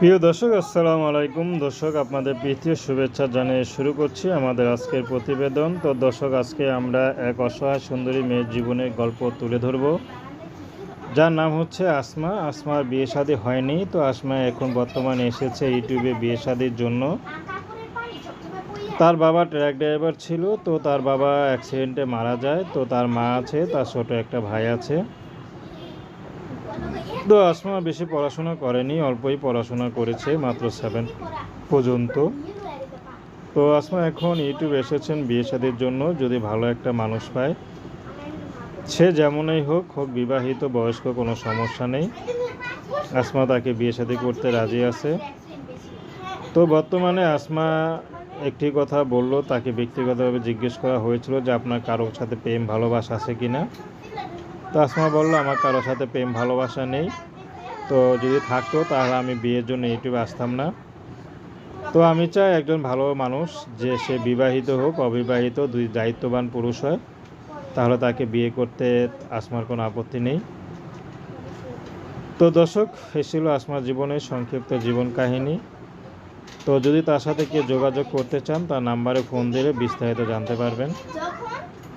প্রিয় দর্শক, আসসালামু আলাইকুম। দর্শক, আপনাদের প্রীতীয় শুভেচ্ছা জানিয়ে শুরু করছি আমাদের আজকের প্রতিবেদন। তো দর্শক, আজকে আমরা এক অসহায় সুন্দরী মেয়ের জীবনের গল্প তুলে ধরব। যার নাম হচ্ছে আসমা। আসমার বিয়ে শাদী হয়নি। তো আসমা এখন বর্তমানে এসেছে ইউটিউবে বিয়ে শাদির জন্য। তার বাবা ট্রাক ড্রাইভার ছিল। তো তার বাবা অ্যাক্সিডেন্টে মারা যায়। তো তার মা আছে, তার ছোট একটা ভাই আছে। তো আসমা বেশি পড়াশোনা করেনি, অল্পই পড়াশোনা করেছে, মাত্র সেভেন পর্যন্ত। তো আসমা, এখন ইউটিউব এসেছেন বিয়ে শাদির জন্য, যদি ভালো একটা মানুষ পায়। সে যেমনই হোক হোক বিবাহিত, বয়স্ক, কোনো সমস্যা নেই। আসমা তাকে বিয়ে শাদি করতে রাজি আছে। তো বর্তমানে আসমা একটি কথা বলল, তাকে ব্যক্তিগতভাবে জিজ্ঞেস করা হয়েছিল যে আপনার কারোর সাথে প্রেম, ভালোবাসা আছে কি না তো আসমা বলল, আমার কারোর সাথে প্রেম, ভালোবাসা নেই। তো যদি থাকতো, তাহলে আমি বিয়ের জন্য ইউটিউবে আসতাম না। তো আমি চাই একজন ভালো মানুষ, যে সে বিবাহিত হোক, অবিবাহিত, দুই দায়িত্ববান পুরুষ হয়। তাহলে তাকে বিয়ে করতে আসমার কোনো আপত্তি নেই। তো দর্শক, এ ছিল আসমার জীবনের সংক্ষিপ্ত জীবন কাহিনী। তো যদি তার সাথে কেউ যোগাযোগ করতে চান, তার নাম্বারে ফোন দিলে বিস্তারিত জানতে পারবেন।